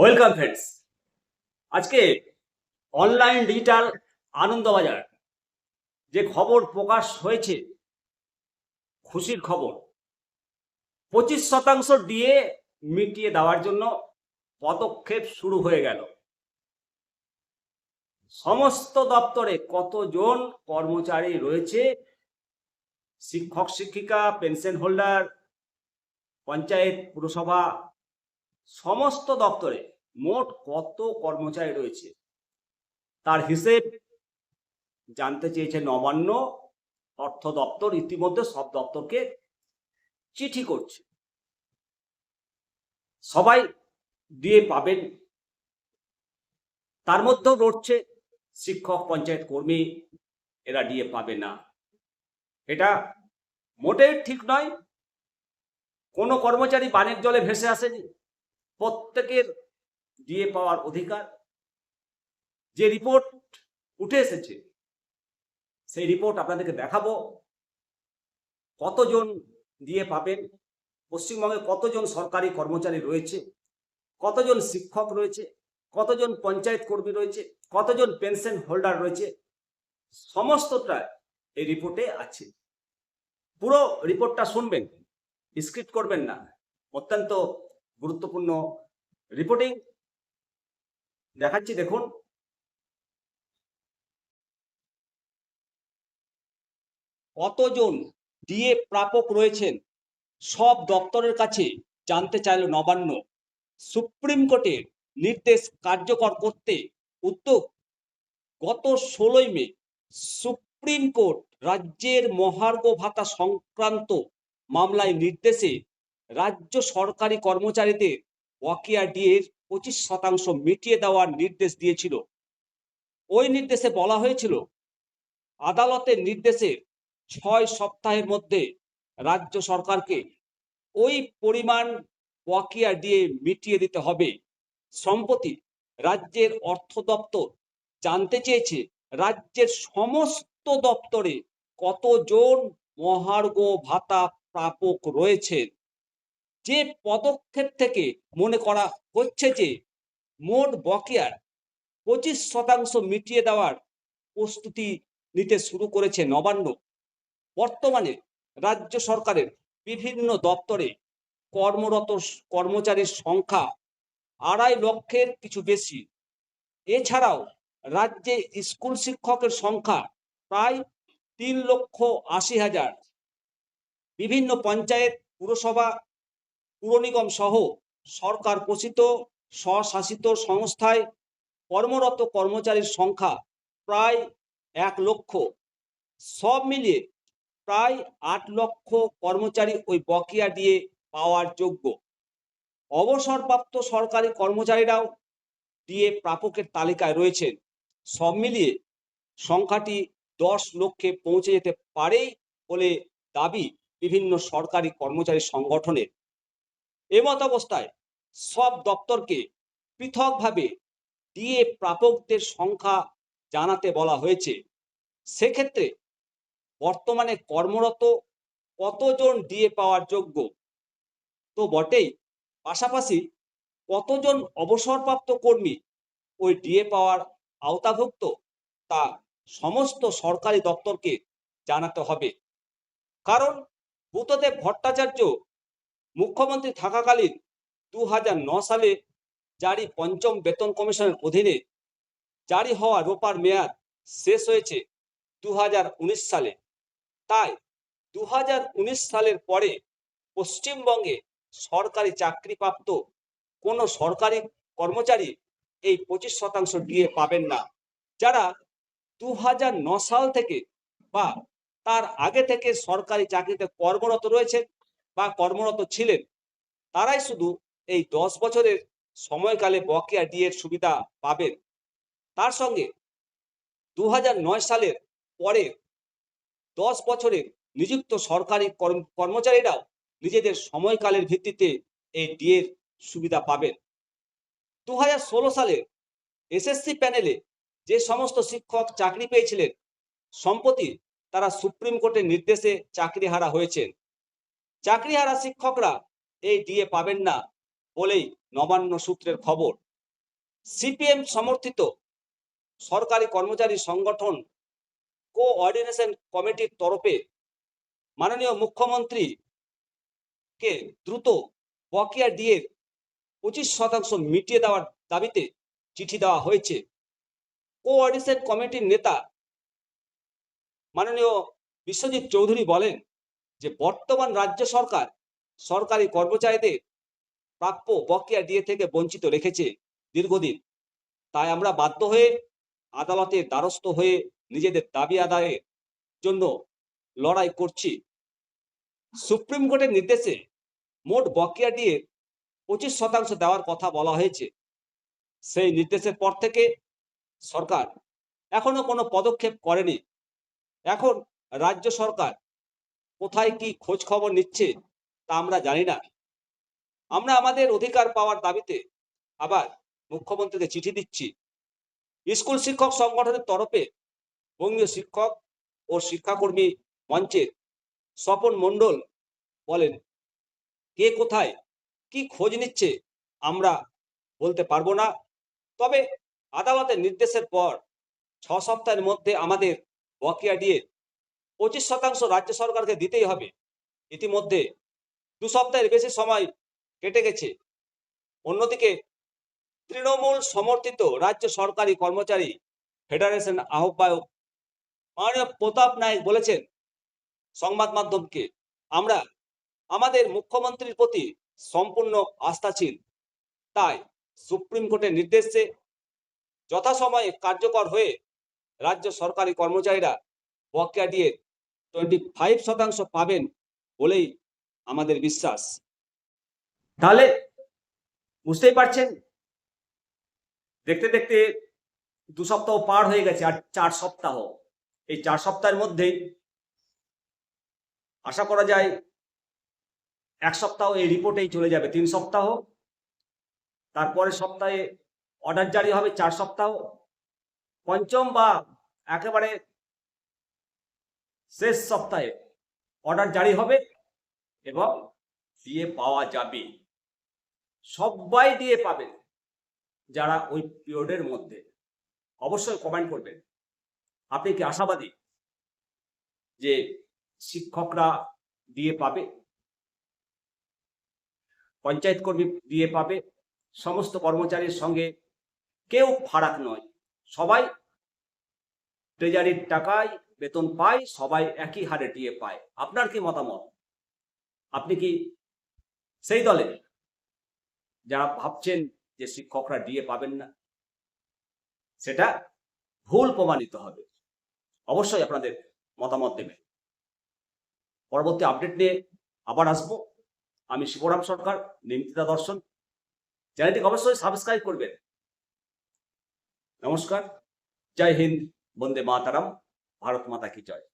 Welcome friends আজকে online digital Anandabazar, যে খবর প্রকাশ হয়েছে, খুশির খবর, পঁচিশ শতাংশ দিয়ে মিটিয়ে দেওয়ার জন্য পদক্ষেপ শুরু হয়ে গেল। সমস্ত দপ্তরে কতজন কর্মচারী রয়েছে? শিক্ষক, শিক্ষিকা, পেনশন হোল্ডার, পঞ্চায়েত, পুরসভা, সমস্ত দপ্তরে মোট কত কর্মচারী রয়েছে? তার হিসেব জানতে চেয়েছে নবান্ন অর্থ দপ্তর ইতিমধ্যে সব দপ্তরকে চিঠি করছে। সবাই দিয়ে পাবেন। তার মধ্যেও রটছে শিক্ষক, পঞ্চায়েত কর্মী, এরা দিয়ে পাবে না। এটা মোটেই ঠিক নয়। কোনো কর্মচারী বানের জলে ভেসে আসেনি। প্রত্যেকের দিয়ে পাওয়ার অধিকার। যে রিপোর্ট উঠে এসেছে, সেই রিপোর্ট আপনাদেরকে দেখাবো। কতজন দিয়ে পাবেন? পশ্চিমবঙ্গে কতজন সরকারি কর্মচারী রয়েছে? কতজন শিক্ষক রয়েছে? কতজন পঞ্চায়েত কর্মী রয়েছে? কতজন পেনশন হোল্ডার রয়েছে? সমস্তটা এই রিপোর্টে আছে। পুরো রিপোর্টটা শুনবেন স্ক্রিপ্ট করবেন না। অত্যন্ত গুরুত্বপূর্ণ রিপোর্টিং দেখাচ্ছি, দেখুন। কতজন ডিএ প্রাপক রয়েছেন, সব দপ্তরের কাছে জানতে চাইল নবান্ন। সুপ্রিম কোর্টের নির্দেশ কার্যকর করতে উদ্যোগ গত ষোলোই মে। সুপ্রিম কোর্ট রাজ্যের মহার্ঘ ভাতা সংক্রান্ত মামলায় নির্দেশে রাজ্য সরকারি কর্মচারীদের ওয়াকিয়া ডিএর পঁচিশ শতাংশ মিটিয়ে দেওয়ার নির্দেশ দিয়েছিল। ওই নির্দেশে বলা হয়েছিল, আদালতের নির্দেশে ছয় সপ্তাহের মধ্যে রাজ্য সরকারকে ওই পরিমাণ ওয়াকিয়া দিয়ে মিটিয়ে দিতে হবে। সম্প্রতি রাজ্যের অর্থ দপ্তর জানতে চেয়েছে, রাজ্যের সমস্ত দপ্তরে কতজন মহার্ঘ ভাতা প্রাপক রয়েছেন। যে পদক্ষেপ থেকে মনে করা হচ্ছে যে মোট বকেয়ার পঁচিশ শতাংশ মিটিয়ে দেওয়ার প্রস্তুতি নিতে শুরু করেছে নবান্ন। বর্তমানে রাজ্য সরকারের বিভিন্ন দপ্তরে কর্মরত কর্মচারীর সংখ্যা আড়াই লক্ষের কিছু বেশি। এছাড়াও রাজ্যে স্কুল শিক্ষকের সংখ্যা প্রায় তিন লক্ষ আশি হাজার। বিভিন্ন পঞ্চায়েত, পুরসভা পুর নিগম সহ সরকার পোষিত স্বশাসিত সংস্থায় কর্মরত কর্মচারীর সংখ্যা প্রায় এক লক্ষ। সব মিলিয়ে প্রায় আট লক্ষ কর্মচারী ওই বকেয়া দিয়ে পাওয়ার যোগ্য। অবসরপ্রাপ্ত সরকারি কর্মচারীরাও দিয়ে প্রাপকের তালিকায় রয়েছেন। সব মিলিয়ে সংখ্যাটি দশ লক্ষে পৌঁছে যেতে পারে বলে দাবি বিভিন্ন সরকারি কর্মচারী সংগঠনের। এমত অবস্থায় সব দপ্তরকে পৃথকভাবে ডিএ প্রাপকদের সংখ্যা জানাতে বলা হয়েছে। সেক্ষেত্রে বর্তমানে কর্মরত কতজন ডিএ পাওয়ার যোগ্য? তো বটেই। পাশাপাশি কতজন অবসরপ্রাপ্ত কর্মী ওই ডিএ পাওয়ার আওতাভুক্ত তা সমস্ত সরকারি দপ্তরকে জানাতে হবে। কারণ বুদ্ধদেব ভট্টাচার্য মুখ্যমন্ত্রী থাকাকালীন দু সালে জারি পঞ্চম বেতন কমিশনের অধীনে জারি হওয়া রোপার মেয়াদ শেষ হয়েছে দু হাজার উনিশ সালে। তাই দুহাজার উনিশ সালের পরে পশ্চিমবঙ্গে সরকারি চাকরিপ্রাপ্ত কোনো সরকারি কর্মচারী এই পঁচিশ শতাংশ ডিএ পাবেন না। যারা দু সাল থেকে বা তার আগে থেকে সরকারি চাকরিতে কর্মরত রয়েছেন বা কর্মরত ছিলেন। তারাই শুধু এই দশ বছরের সময়কালে বকেয়া ডিএর সুবিধা পাবেন। তার সঙ্গে দু সালের পরে দশ বছরের নিযুক্ত সরকারি কর্ম- কর্মচারীরাও নিজেদের সময়কালের ভিত্তিতে এই ডিএর সুবিধা পাবেন। দু হাজার ষোলো সালে এসএসসি প্যানেলে যে সমস্ত শিক্ষক চাকরি পেয়েছিলেন, সম্প্রতি তারা সুপ্রিম কোর্টের নির্দেশে চাকরি হারা হয়েছেন। চাকরিহারা শিক্ষকরা এই ডিএ পাবেন না বলেই নবান্ন সূত্রের খবর। সিপিএম সমর্থিত সরকারি কর্মচারী সংগঠন কোঅর্ডিনেশন কমিটির তরফে মাননীয় মুখ্যমন্ত্রী কে দ্রুত বকেয়া ডিএর পঁচিশ শতাংশ মিটিয়ে দেওয়ার দাবিতে চিঠি দেওয়া হয়েছে। কোঅর্ডিনেশন কমিটির নেতা মাননীয় বিশ্বজিৎ চৌধুরী বলেন যে বর্তমান রাজ্য সরকার সরকারি কর্মচারীদের প্রাপ্য বকেয়া দিয়ে থেকে বঞ্চিত রেখেছে দীর্ঘদিন। তাই আমরা বাধ্য হয়ে আদালতের দ্বারস্থ হয়ে নিজেদের দাবি আদায়ের জন্য লড়াই করছি। সুপ্রিম কোর্টের নির্দেশে মোট বকেয়া দিয়ে পঁচিশ শতাংশ দেওয়ার কথা বলা হয়েছে। সেই নির্দেশের পর থেকে সরকার এখনও কোনো পদক্ষেপ করেনি। এখন রাজ্য সরকার কোথায় কি খোঁজ খবর নিচ্ছে তা আমরা জানি না। আমরা আমাদের অধিকার পাওয়ার দাবিতে আবার মুখ্যমন্ত্রীকে চিঠি দিচ্ছি। স্কুল শিক্ষক সংগঠনের তরফে বঙ্গীয় শিক্ষক ও শিক্ষাকর্মী মঞ্চের স্বপন মণ্ডল বলেন, কে কোথায় কি খোঁজ নিচ্ছে আমরা বলতে পারব না। তবে আদালতের নির্দেশের পর ছ সপ্তাহের মধ্যে আমাদের বকেয়া দিয়ে পঁচিশ শতাংশ রাজ্য সরকারকে দিতেই হবে। ইতিমধ্যে দু সপ্তাহের বেশি সময় কেটে গেছে। অন্যদিকে তৃণমূল সমর্থিত রাজ্য সরকারি কর্মচারী ফেডারেশন আহ্বায়ক মাননীয় প্রতাপ নায়ক বলেছেন সংবাদ মাধ্যমকে, আমরা আমাদের মুখ্যমন্ত্রীর প্রতি সম্পূর্ণ আস্থাশীল। তাই সুপ্রিম কোর্টের নির্দেশে যথাসময়ে কার্যকর হয়ে রাজ্য সরকারি কর্মচারীরা বকেয়া দিয়ে টোয়েন্টি ফাইভ শতাংশ পাবেন বলেই আমাদের বিশ্বাস। তাহলে বুঝতেই পারছেন? দেখতে দেখতে দু সপ্তাহ পার হয়ে গেছে আর চার সপ্তাহ। এই চার সপ্তাহের মধ্যেই আশা করা যায় এক সপ্তাহ এই রিপোর্টেই চলে যাবে, তিন সপ্তাহ। তারপরে সপ্তাহে অর্ডার জারি হবে চার সপ্তাহ। পঞ্চম বা একেবারে শেষ সপ্তাহে অর্ডার জারি হবে এবং দিয়ে পাওয়া যাবে। সবাই দিয়ে পাবেন যারা ওই পিরিয়ডের মধ্যে। অবশ্যই কমেন্ট করবেন। আপনি কি আশাবাদী যে শিক্ষকরা দিয়ে পাবে? পঞ্চায়েত কর্মী দিয়ে পাবে? সমস্ত কর্মচারীর সঙ্গে কেউ ফারাক নয়। সবাই ট্রেজারির টাকায় বেতন পায়, সবাই একই হারে দিয়ে পায়। আপনার কি মতামত? আপনি কি সেই দলে? যারা ভাবছেন যে শিক্ষকরা ডিএ পাবেন না, সেটা ভুল প্রমাণিত হবে। অবশ্যই আপনাদের মতামত দেবেন। পরবর্তী আপডেট নিয়ে আবার আসব। আমি শিবরাম সরকার নিমতিতা দর্শন। চ্যানেলটিকে অবশ্যই সাবস্ক্রাইব করবেন। নমস্কার। জয় হিন্দ। বন্দে মাতারাম। ভারত মাতা কি জয়।